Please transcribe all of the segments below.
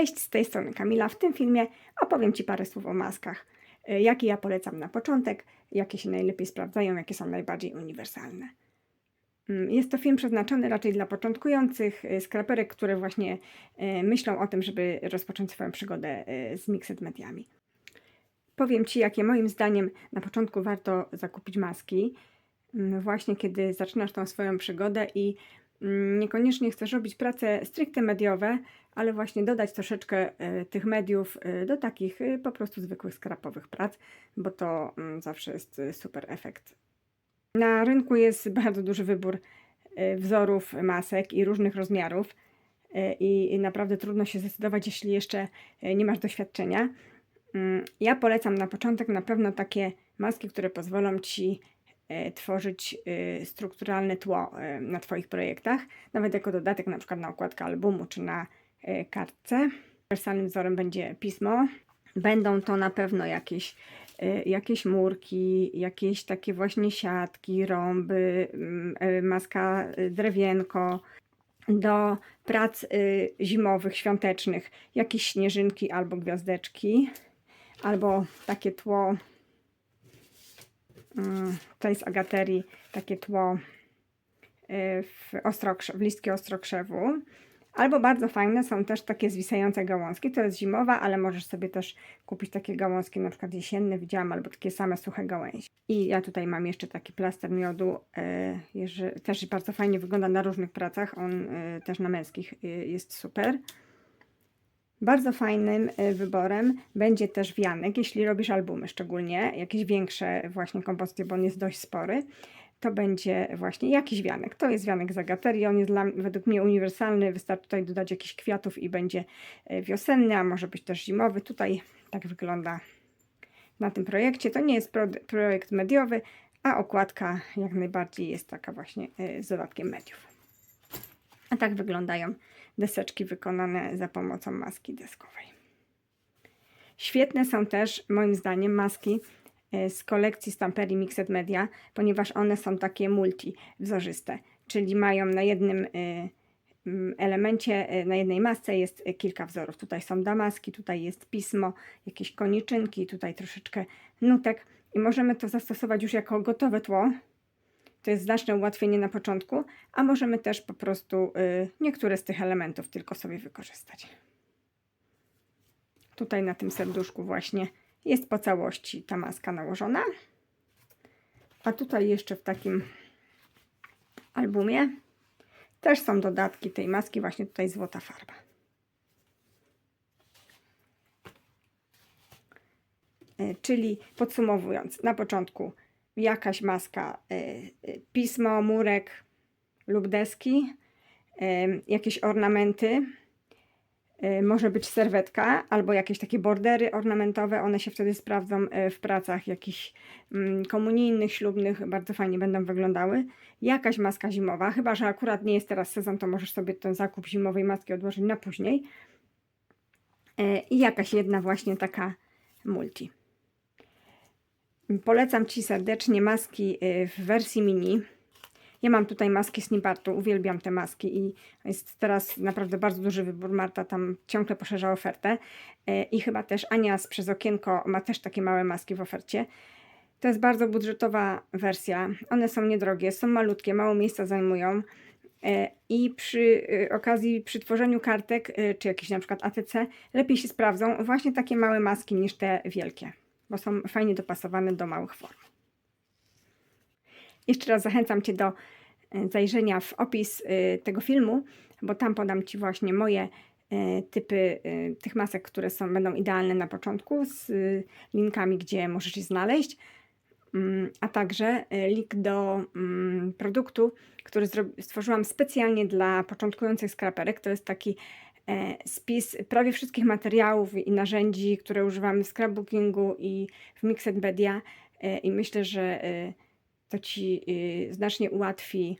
Cześć, z tej strony Kamila. W tym filmie opowiem Ci parę słów o maskach. Y, Jakie ja polecam na początek, jakie się najlepiej sprawdzają, jakie są najbardziej uniwersalne. Mm, Jest to film przeznaczony raczej dla początkujących y, skraperek, które właśnie y, myślą o tym, żeby rozpocząć swoją przygodę z mixed mediami. Powiem Ci, jakie moim zdaniem na początku warto zakupić maski, mm, właśnie kiedy zaczynasz tą swoją przygodę i niekoniecznie chcesz robić prace stricte mediowe, ale właśnie dodać troszeczkę e, tych mediów e, do takich e, po prostu zwykłych skrapowych prac, bo to mm, zawsze jest super efekt. Na rynku jest bardzo duży wybór wzorów masek i różnych rozmiarów i naprawdę trudno się zdecydować, jeśli jeszcze nie masz doświadczenia. Mm, Ja polecam na początek na pewno takie maski, które pozwolą Ci tworzyć e, strukturalne tło e, na Twoich projektach, nawet jako dodatek na przykład na okładkę albumu czy na e, kartce. Uniwersalnym wzorem będzie pismo. Będą to na pewno jakieś, e, jakieś murki, jakieś takie właśnie siatki, rąby, mm, e, maska e, drewienko. Do prac e, zimowych, świątecznych jakieś śnieżynki albo gwiazdeczki albo takie tło tutaj z agaterii, takie tło y, w, ostrokrze- w listki ostrokrzewu. Albo bardzo fajne są też takie zwisające gałązki. To jest zimowa, ale możesz sobie też kupić takie gałązki, na przykład jesienne, widziałam, albo takie same suche gałęzie. I ja tutaj mam jeszcze taki plaster miodu, y, też bardzo fajnie wygląda na różnych pracach. On y, też na męskich jest super. Bardzo fajnym y, wyborem będzie też wianek, jeśli robisz albumy szczególnie, jakieś większe właśnie kompozycje, bo on jest dość spory, to będzie właśnie jakiś wianek. To jest wianek z agaterii, on jest dla, według mnie uniwersalny, wystarczy tutaj dodać jakichś kwiatów i będzie y, wiosenny, a może być też zimowy. Tutaj tak wygląda na tym projekcie. To nie jest pro, projekt mediowy, a okładka jak najbardziej jest taka właśnie y, z dodatkiem mediów. A tak wyglądają deseczki wykonane za pomocą maski deskowej. Świetne są też, moim zdaniem, maski e, z kolekcji Stamperii Mixed Media, ponieważ one są takie multi wzorzyste, czyli mają na jednym e, elemencie, e, na jednej masce jest kilka wzorów. Tutaj są damaski, tutaj jest pismo, jakieś koniczynki, tutaj troszeczkę nutek i możemy to zastosować już jako gotowe tło, to jest znaczne ułatwienie na początku, a możemy też po prostu y, niektóre z tych elementów tylko sobie wykorzystać. Tutaj na tym serduszku właśnie jest po całości ta maska nałożona. A tutaj jeszcze w takim albumie też są dodatki tej maski, właśnie tutaj złota farba. Y, Czyli podsumowując, na początku jakaś maska, y, y, pismo, murek lub deski, y, jakieś ornamenty, może być serwetka albo jakieś takie bordery ornamentowe, one się wtedy sprawdzą w pracach jakichś mm, komunijnych, ślubnych, bardzo fajnie będą wyglądały. Jakaś maska zimowa, chyba że akurat nie jest teraz sezon, to możesz sobie ten zakup zimowej maski odłożyć na później. I jakaś jedna właśnie taka multi. Polecam Ci serdecznie maski y, w wersji mini. Ja mam tutaj maski Snipartu, uwielbiam te maski i jest teraz naprawdę bardzo duży wybór. Marta tam ciągle poszerza ofertę Y, i chyba też Ania z Przez Okienko ma też takie małe maski w ofercie. To jest bardzo budżetowa wersja. One są niedrogie, są malutkie, mało miejsca zajmują. Y, I przy okazji, przy tworzeniu kartek, czy jakichś na przykład ATC, lepiej się sprawdzą właśnie takie małe maski niż te wielkie bo są fajnie dopasowane do małych form. Jeszcze raz zachęcam Cię do e, zajrzenia w opis e, tego filmu, bo tam podam Ci właśnie moje e, typy tych masek, które są, będą idealne na początku, z linkami, gdzie możesz je znaleźć, Mm, a także link do mm, produktu, który stworzyłam specjalnie dla początkujących skraperek. To jest taki spis prawie wszystkich materiałów i narzędzi, które używamy w scrapbookingu i w Mixed Media e, i myślę, że e, to Ci e, znacznie ułatwi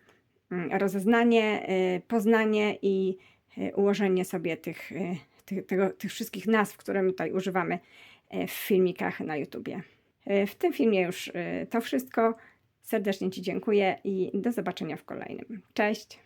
mm, rozeznanie, e, poznanie i e, ułożenie sobie tych, e, tych, tego, tych wszystkich nazw, które my tutaj używamy e, w filmikach na YouTubie. E, W tym filmie już e, to wszystko. Serdecznie Ci dziękuję i do zobaczenia w kolejnym. Cześć!